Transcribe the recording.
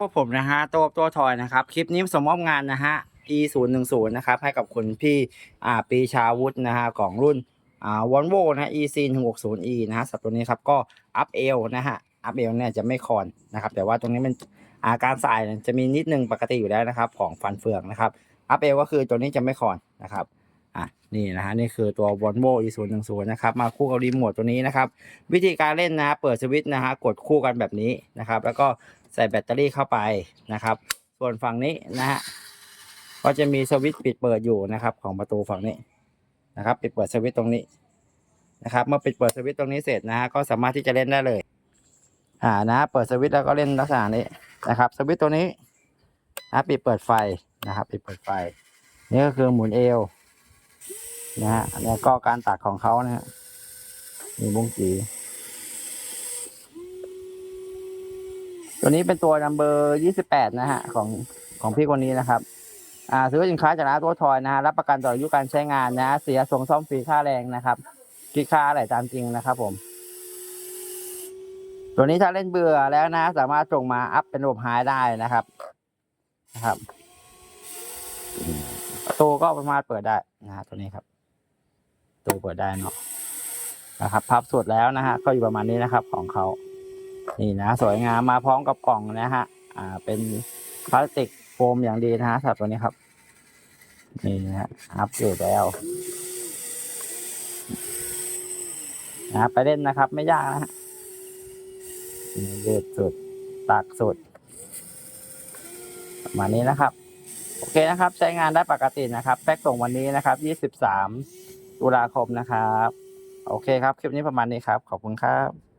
พวกผมนะฮะตัวตัวทอยนะครับ คลิปนี้สมมอบงานนะฮะ e 0 1 0นะครับ ให้กับคุณพี่อ่าปีชาวุฒินะฮะของรุ่นอ่าวอนโวนะ e c 1 6 0 e นะฮะสับตัวนี้ครับก็อัพเอลนะฮะอัพเอลเนี่ยจะไม่คอนนะครับ แต่ว่าตรงนี้มันอาการสายเนี่ยจะมีนิดนึงปกติอยู่แล้วนะครับ ของฟันเฟืองนะครับอัพเอลก็คือตัวนี้จะไม่คอนนะครับ อะนี่นะฮะนี่คือตัว Volvo e 0 1 0นะครับมาคู่กับรีโมทตัวนี้นะครับ วิธีการเล่นนะฮะเปิดสวิตช์นะฮะกดคู่กันแบบนี้นะครับ แล้วก็ใส่แบตเตอรี่เข้าไปนะครับ ส่วนฝั่งนี้นะฮะก็จะมีสวิตช์ปิดเปิดอยู่นะครับ ของประตูฝั่งนี้นะครับ ปิดเปิดสวิตช์ตรงนี้นะครับ เมื่อปิดเปิดสวิตช์ตรงนี้เสร็จนะฮะก็สามารถที่จะเล่นได้เลย อ่านะเปิดสวิตช์แล้วก็เล่นลักษณะนี้นะครับ สวิตช์ตัวนี้นะปิดเปิดไฟนะครับ ปิดเปิดไฟนี่ก็คือหมุนเอว นะฮะแล้วก็การตัดของเขานะฮะมีบุ้งจีตัวนี้เป็นตัวนัมเบอร์ยี่สิบแปดนะฮะ ของของพี่คนนี้นะครับ อ่า ซื้อสินค้าจากร้านตัวทอยนะฮะรับประกันต่ออายุการใช้งานนะ เสียส่งซ่อมฟรีค่าแรงนะครับคิดค่าอะไรตามจริงนะครับผม ตัวนี้ถ้าเล่นเบื่อแล้วนะ สามารถส่งมาอัพเป็นระบบไฮได้นะครับนะครับประตูก็สามารถเปิดได้นะฮะตัวนี้ครับ ตูเปิดได้เนาะนะครับพับสุดแล้วนะฮะก็อยู่ประมาณนี้นะครับของเขานี่นะ สวยงามมาพร้อมกับกล่องนะฮะอ่าเป็นพลาสติกโฟมอย่างดีนะฮะสำหรับตัวนี้ครับนี่นะฮะอัพอยู่แล้วนะไปเล่นนะครับ ไม่ยากนะฮะนี่ยืดสุดตักสุดประมาณนี้นะครับ โอเคนะครับ ใช้งานได้ปกตินะครับ แพ็กส่งวันนี้นะครับ 23 ตุลาคมนะครับ โอเคครับ คลิปนี้ประมาณนี้ครับ ขอบคุณครับ